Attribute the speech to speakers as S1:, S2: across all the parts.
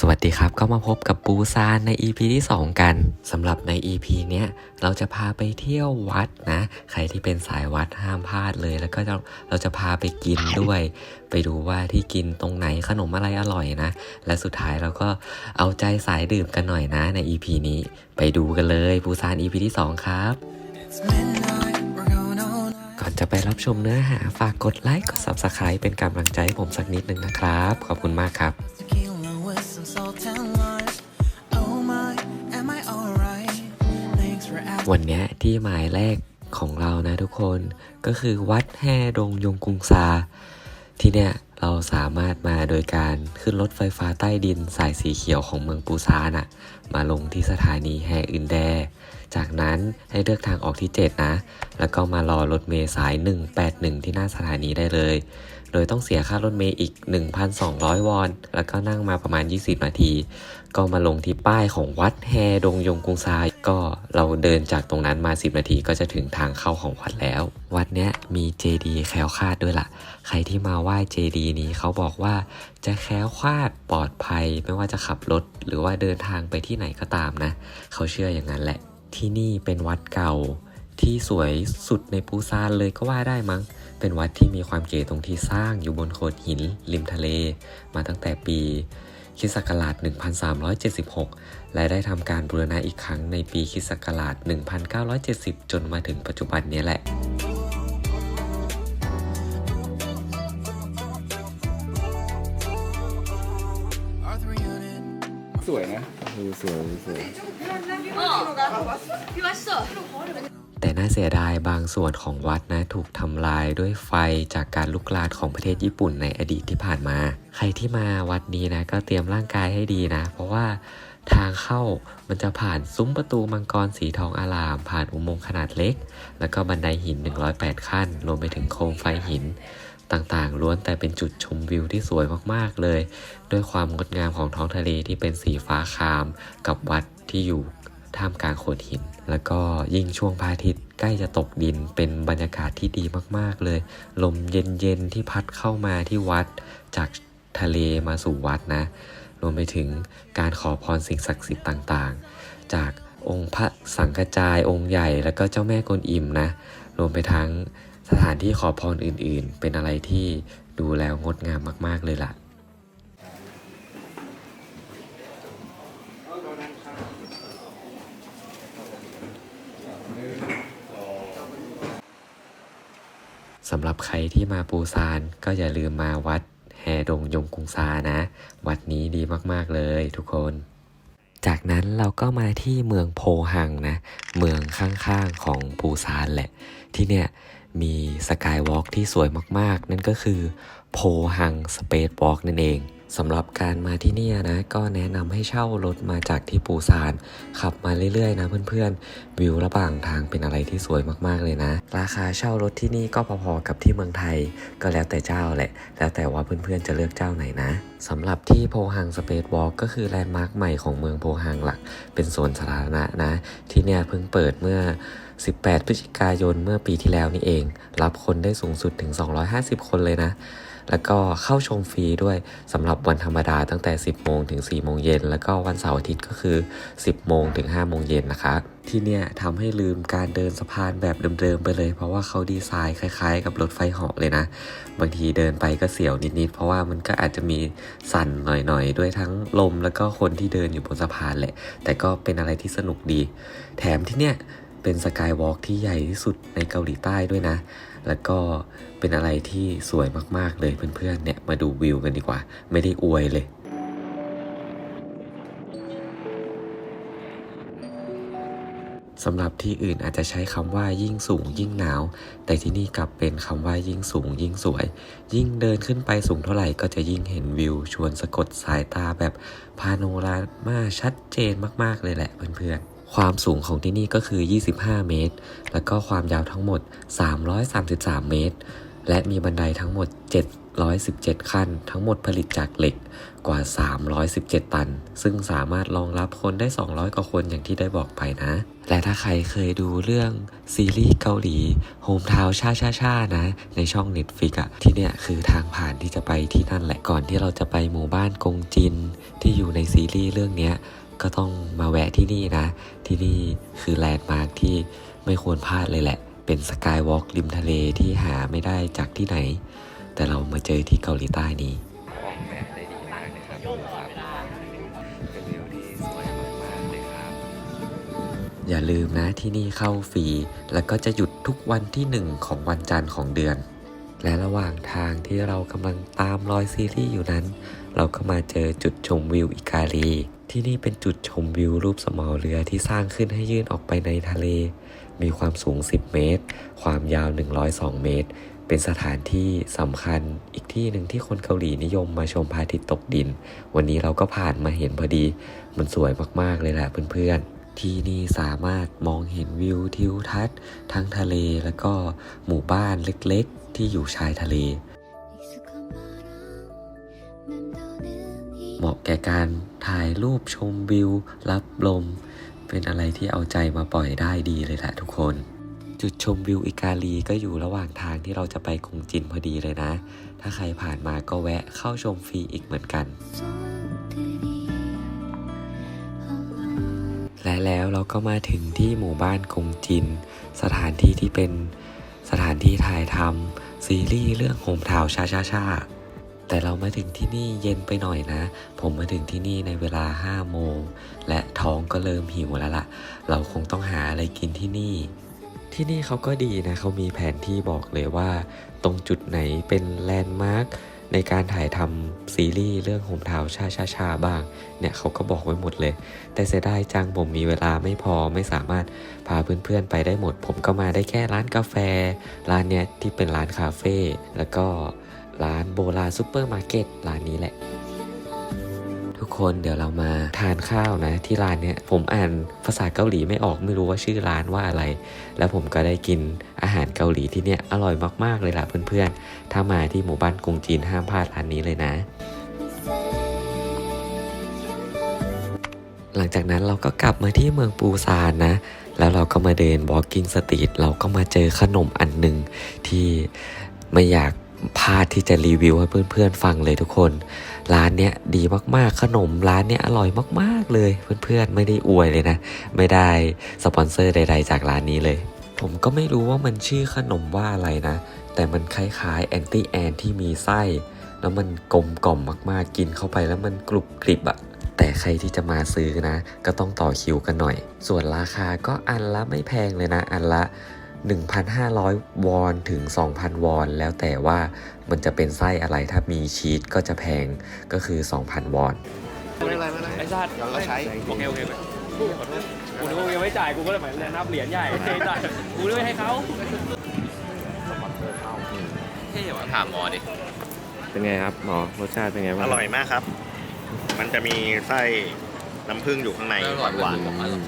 S1: สวัสดีครับ ก็มาพบกับปูซานใน EP ที่ 2 กันสำหรับใน EP เนี้ยเราจะพาไปเที่ยววัดนะ ใครที่เป็นสายวัดห้ามพลาดเลย แล้วก็เราจะพาไปกินด้วย ไปดูว่าที่กินตรงไหนขนมอะไรอร่อยนะ และสุดท้ายเราก็เอาใจสายดื่มกันหน่อยนะใน EP นี้ ไปดูกันเลยปูซาน EP ที่ 2 ครับก่อนจะไปรับชมเนื้อหาฝากกดไลค์กด Subscribe เป็นกำลังใจให้ผมสักนิดนึงนะครับ ขอบคุณมากครับ วันนี้ที่หมายแรกของเรานะทุกคนก็คือวัดแห่ดงยงกุงซา ที่เนี่ยเราสามารถมาโดยการขึ้นรถไฟฟ้าใต้ดินสายสีเขียวของเมืองปูซานอะมาลงที่สถานีแห่อึนแด จากนั้นให้เลือกทางออกที่ 7 นะ แล้วก็มารอรถเมล์สาย 181 ที่หน้าสถานีได้เลย โดยต้องเสียค่ารถเมล์อีก 1,200 วอน แล้วก็นั่งมาประมาณ 20 นาที ก็มาลงที่ป้ายของวัดแฮดงยงกุงซาย ก็เราเดินจากตรงนั้นมา 10 นาทีก็จะถึงทางเข้าของวัดแล้ว วัดเนี้ยมีเจดีแคล้วคลาดด้วยล่ะ ใครที่มาไหว้เจดีนี้เขาบอกว่าจะแคล้วคลาดปลอดภัย ไม่ว่าจะขับรถ หรือว่าเดินทางไปที่ไหนก็ตามนะ เขาเชื่ออย่างนั้นแหละ ที่นี่เป็นวัดเก่าที่สวยสุดในปูซานเลยก็ว่าได้มั้ง เป็นวัดที่มีความเก๋ตรงที่สร้างอยู่บนโขดหิน ริมทะเล มาตั้งแต่ปีคริสต์ศักราช1376 และได้ทำการบูรณะอีกครั้งในปีคริสต์ศักราช1970 จนมาถึงปัจจุบันเนี้ยแหละ
S2: Our three unit.
S3: สวยนะเออสวยสวย
S1: แต่น่าเสียดายบางส่วนของวัดนะถูกทำลายด้วยไฟจากการลุกลามของประเทศญี่ปุ่นในอดีตที่ผ่านมา ใครที่มาวัดนี้นะก็เตรียมร่างกายให้ดีนะ เพราะว่าทางเข้ามันจะผ่านซุ้มประตูมังกรสีทองอาราม ผ่านอุโมงค์ขนาดเล็ก แล้วก็บันไดหิน 108 ขั้น รวมไปถึงโคมไฟหิน ต่างๆ ล้วนแต่เป็นจุดชมวิวที่สวยมากๆเลย ด้วยความงดงามของท้องทะเลที่เป็นสีฟ้าคาม กับวัดที่อยู่ท่ามกลางโขดหิน แล้วก็ยิ่งช่วงพระอาทิตย์ใกล้จะตกดินเป็นบรรยากาศที่ดีมากๆเลย ลมเย็นๆที่พัดเข้ามาที่วัดจากทะเลมาสู่วัดนะ รวมไปถึงการขอพรสิ่งศักดิ์สิทธิ์ต่างๆ จากองค์พระสังฆจายองค์ใหญ่แล้วก็เจ้าแม่กวนอิมนะ รวมไปทั้งสถานที่ขอพรอื่นๆ เป็นอะไรที่ดูแล้วงดงามมากๆเลยล่ะ สำหรับใครที่มาปูซานก็อย่าลืมมาวัดแฮดงยงกุงซานะ วัดนี้ดีมากๆเลยทุกคน จากนั้นเราก็มาที่เมืองโพหังนะ เมืองข้างๆของปูซานแหละ ที่เนี่ยมีสกายวอล์กที่สวยมากๆ นั่นก็คือโพหังสเปซวอล์กนั่นเองสำหรับการมาที่นี่นะ ก็แนะนำให้เช่ารถมาจากที่ปูซาน ขับมาเรื่อยๆ นะเพื่อนๆ วิวระหว่างทางเป็นอะไรที่สวยมากๆเลยนะ ราคาเช่ารถที่นี่ก็พอๆกับที่เมืองไทย ก็แล้วแต่เจ้าแหละ แล้วแต่ว่าเพื่อนๆจะเลือกเจ้าไหนนะสำหรับที่โพฮังสเปซวอล์กก็คือแลนด์มาร์คใหม่ของเมืองโพฮังหลัก เป็นสวนสาธารณะนะ ที่เนี่ยเพิ่งเปิดเมื่อ 18 พฤศจิกายนเมื่อปีที่แล้วนี่เอง รับคนได้สูงสุดถึง 250 คนเลยนะ แล้วก็เข้าชมฟรีด้วยสำหรับวันธรรมดาตั้งแต่ 10 โมงถึง 4 โมงเย็น แล้วก็วันเสาร์อาทิตย์ก็คือ 10 โมงถึง 5 โมงเย็นนะครับที่เนี่ยทำให้ลืมการเดินสะพานแบบเดิมๆไปเลย เพราะว่าเขาดีไซน์คล้ายๆ กับรถไฟเหาะเลยนะ บางทีเดินไปก็เสียวนิดๆ เพราะว่ามันก็อาจจะมีสั่นหน่อยๆ ด้วยทั้งลมแล้วก็คนที่เดินอยู่บนสะพานแหละ แต่ก็เป็นอะไรที่สนุกดี แถมที่เนี่ยเป็นสกายวอล์กที่ใหญ่ที่สุดในเกาหลีใต้ด้วยนะ แล้วก็เป็นอะไรที่สวยมากๆเลยเพื่อนๆเนี่ยมาดูวิวกันดีกว่า ไม่ได้อวยเลยสำหรับที่อื่นอาจจะใช้คำว่ายิ่งสูงยิ่งหนาว แต่ที่นี่กลับเป็นคำว่ายิ่งสูงยิ่งสวย ยิ่งเดินขึ้นไปสูงเท่าไหร่ก็จะยิ่งเห็นวิว ชวนสะกดสายตาแบบพาโนรามาชัดเจนมากๆเลยแหละเพื่อนๆ ความสูงของที่นี่ก็คือ 25 เมตร แล้วก็ความยาวทั้งหมด 333 เมตร และมีบันไดทั้งหมด 717 ขั้น ทั้งหมดผลิตจากเหล็กกว่า 317 ตัน ซึ่งสามารถรองรับคนได้ 200 กว่าคนอย่างที่ได้บอกไปนะ และถ้าใครเคยดูเรื่องซีรีส์เกาหลีโฮมทาวชาชาชานะ ในช่อง Netflix อะที่เนี่ยคือทางผ่านที่จะไปที่นั่นแหละก่อนที่เราจะไปหมู่บ้านกงจินที่อยู่ในซีรีส์เรื่องเนี้ย ก็ต้องมาแวะที่นี่นะ ที่นี่คือแลนด์มาร์คที่ไม่ควรพลาดเลยแหละ เป็นสกายวอล์กริมทะเลที่หาไม่ได้จากที่ไหน แต่เรามาเจอที่เกาหลีใต้นี้ออกแบบได้ดีมากเลยครับเป็นวิวที่สวยมากๆเลยครับ อย่าลืมนะที่นี่เข้าฟรี แล้วก็จะหยุดทุกวันที่หนึ่งของวันจันทร์ของเดือน และระหว่างทางที่เรากำลังตามรอยซีรีส์อยู่นั้น เราก็มาเจอจุดชมวิวอิกาลี ที่นี่เป็นจุดชมวิวรูปสมอเรือที่สร้างขึ้นให้ยื่นออกไปในทะเล มีความสูง 10 เมตร ความยาว 102 เมตร เป็นสถานที่สำคัญอีกที่หนึ่งที่คนเกาหลีนิยมมาชมพระอาทิตย์ตกดิน วันนี้เราก็ผ่านมาเห็นพอดี มันสวยมากๆเลยแหละเพื่อนๆที่นี่สามารถมองเห็นวิวทิวทัศน์ ทั้งทะเลแล้วก็หมู่บ้านเล็กๆ ที่อยู่ชายทะเล เหมาะแก่การถ่ายรูปชมวิว รับลม เป็นอะไรที่เอาใจมาปล่อยได้ดีเลยแหละทุกคน จุดชมวิวอิกาลีก็อยู่ระหว่างทางที่เราจะไปกรุงจินพอดีเลยนะ ถ้าใครผ่านมาก็แวะเข้าชมฟรีอีกเหมือนกันและแล้วเราก็มาถึงที่หมู่บ้านกงจิน สถานที่ที่เป็นสถานที่ถ่ายทำซีรีส์เรื่องโฮมทาวชาชาชา แต่เรามาถึงที่นี่เย็นไปหน่อยนะ ผมมาถึงที่นี่ในเวลา5โมง และท้องก็เริ่มหิวแล้วล่ะ เราคงต้องหาอะไรกินที่นี่ ที่นี่เขาก็ดีนะเขามีแผนที่บอกเลยว่า ตรงจุดไหนเป็นแลนด์มาร์คในการถ่ายทำซีรีส์เรื่องโฮมทาวชาชาชาบ้าง เนี่ยเขาก็บอกไว้หมดเลย แต่เสียดายจังผมมีเวลาไม่พอไม่สามารถพาเพื่อนๆไปได้หมด ผมก็มาได้แค่ร้านกาแฟ ร้านเนี้ยที่เป็นร้านคาเฟ่แล้วก็ ร้านโบราซูเปอร์มาร์เก็ตร้านนี้แหละ ทุกคนเดี๋ยวเรามาทานข้าวนะ ที่ร้านเนี้ยผมอ่านภาษาเกาหลีไม่ออกไม่รู้ว่าชื่อร้านว่าอะไร แล้วผมก็ได้กินอาหารเกาหลีที่เนี่ยอร่อยมากๆเลยล่ะเพื่อนๆ ถ้ามาที่หมู่บ้านกรุงจีนห้ามพลาดร้านนี้เลยนะหลังจากนั้นเราก็กลับมาที่เมืองปูซานนะ แล้วเราก็มาเดิน walking street เราก็มาเจอขนมอันหนึ่งที่ไม่อยาก พลาดที่จะรีวิวให้เพื่อนๆฟังเลยทุกคน ร้านเนี้ยดีมากๆ ขนมร้านเนี้ยอร่อยมากๆเลย เพื่อนๆไม่ได้อวยเลยนะ ไม่ได้สปอนเซอร์ใด ๆ จากร้านนี้เลย ผมก็ไม่รู้ว่ามันชื่อขนมว่าอะไรนะ แต่มันคล้ายๆแอนตี้แอนที่มีไส้ แล้วมันกลมกล่อมมากๆ กินเข้าไปแล้วมันกรุบกริบอะแต่ใครที่จะมาซื้อนะ ก็ต้องต่อคิวกันหน่อย ส่วนราคาก็อันละไม่แพงเลยนะ อันละ 1,500 วอนถึง 2,000 วอน แล้วแต่ว่ามันจะเป็นไส้อะไรถ้ามีชีสก็จะแพงก็คือ 2,000 วอน
S3: ไม่เป็นไรไม่เป็นไร
S4: ไอ้สัตว์
S3: เดี๋ยวเราใช้
S4: โอเคโอเคขอโทษกูนึกว่ายังไม่จ่ายกูก็เลยหมายนับเหรียญใหญ่โอเคจ่ายกูนึกว่าให้เขาเท่ว่ะถามหมอดิ
S3: เป็นไงครับหมอรสชาติเป็นไงบ้าง
S5: อร่อยมากครับ มันจะมีไส้น้ำผึ้งอยู่ข้างในหวานหวาน
S3: อืม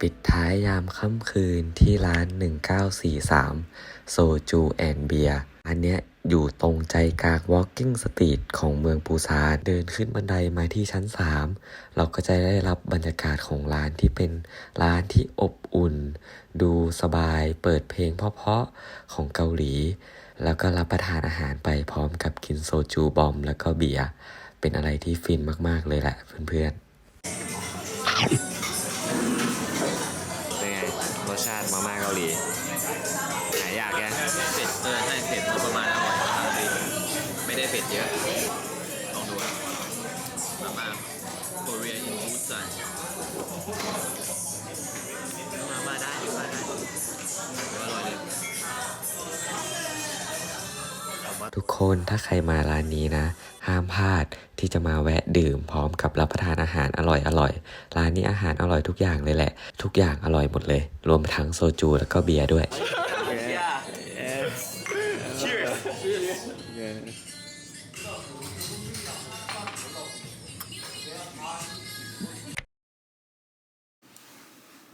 S1: ปิดท้ายยามค่ำคืนที่ร้าน 1943 โซจูแอนเบียอันเนี้ยอยู่ตรงใจกลาง Walking Street ของเมืองปูซาน เดินขึ้นบันไดมาที่ชั้น 3 เราก็จะได้รับบรรยากาศของร้านที่เป็นร้านที่อบอุ่น ดูสบาย เปิดเพลงเพราะๆของเกาหลี แล้วก็รับประทานอาหารไปพร้อมกับกินโซจูบอมแล้วก็เบียร์ เป็นอะไรที่ฟินมากๆเลยแหละเพื่อนๆ
S3: สชาติมาม่าเกาหลีหายากแก
S4: เผ็ดเออใช่เผ็ดพอประมาณอร่อยกำลังดีไม่ได้เผ็ดเยอะลองดูอะมาม่าโคเรียอินฟูซันมาม่าได้อยู่มาได้อร่อยเลย
S1: ทุกคนถ้าใครมาร้านนี้นะ ห้ามพลาดที่จะมาแวะดื่มพร้อมกับรับประทานอาหารอร่อยอร่อยๆร้านนี้อาหารอร่อยทุกอย่างเลยแหละ ทุกอย่างอร่อยหมดเลย รวมทั้งโซจูแล้วก็เบียร์ด้วย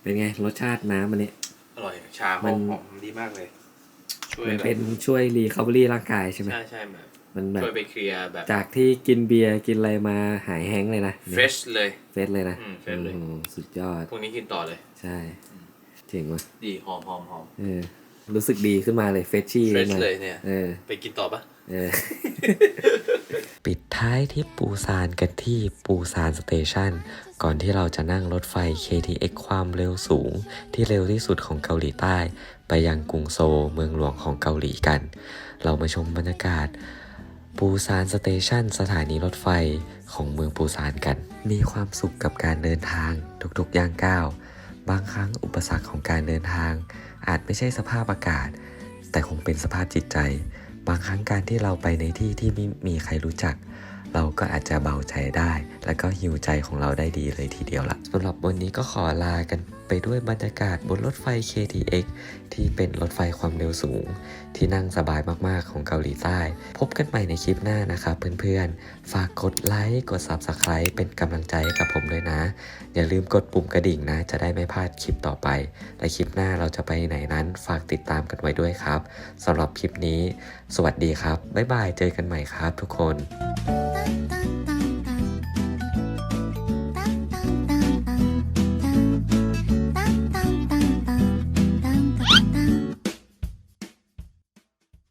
S1: เป็นไง รสชาติน้ำมันนี้
S4: อร่อย ชาห
S1: มั
S4: อนมหอมดีมากเลย ช่วย
S1: มัน
S4: แบบ
S1: เป็นช่วยรีคา v เ r รี่ร่างกายใช่ไหม
S4: ใช่ใช่แบบ
S1: มันแบบ
S4: ช่วยไปเคลียร์แบบ
S1: จากที่กินเบียร์กินอะไรมาหายแห้งก์เลยนะ
S4: เฟรชเลย
S1: เฟสเลยนะ
S4: อืมเฟรชเลย
S1: โอ้โหสุดยอด
S4: พวกนี้กินต่อเลย
S1: ใช่เจ๋งว่ะ
S4: ดีหอมหอมหอม
S1: เออรู้สึกดีขึ้นมาเลยเฟชชี่
S4: เฟร
S1: ขึ้
S4: ช
S1: นมา
S4: เลยเนี่ย
S1: เออ
S4: ไปกินต่อปะ
S1: เออปิดท้ายที่ปูซานกันที่ปูซานสเตชันก่อนที่เราจะนั่งรถไฟ KTX ความเร็วสูง ที่เร็วที่สุดของเกาหลีใต้ ไปยังกรุงโซลเมืองหลวงของเกาหลีกัน เรามาชมบรรยากาศ ปูซานสเตชันสถานีรถไฟของเมืองปูซานกัน มีความสุขกับการเดินทางทุกๆย่างก้าว บางครั้งอุปสรรคของการเดินทาง อาจไม่ใช่สภาพอากาศ แต่คงเป็นสภาพจิตใจ บางครั้งการที่เราไปในที่ที่ไม่มีใครรู้จัก เราก็อาจจะเบาใจได้ แล้วก็ฮิวใจของเราได้ดีเลยทีเดียวละสำหรับวันนี้ก็ขอลากัน ไปด้วยบรรยากาศบนรถไฟ KTX ที่เป็นรถไฟความเร็วสูง ที่นั่งสบายมากๆของเกาหลีใต้ พบกันใหม่ในคลิปหน้านะครับเพื่อนๆ ฝากกดไลค์กด Subscribe เป็นกำลังใจให้กับผมด้วยนะ อย่าลืมกดปุ่มกระดิ่งนะ จะได้ไม่พลาดคลิปต่อไป และคลิปหน้าเราจะไปไหนนั้น ฝากติดตามกันไว้ด้วยครับสำหรับคลิปนี้ สวัสดีครับบ๊ายบายเจอกันใหม่ครับ ทุกคน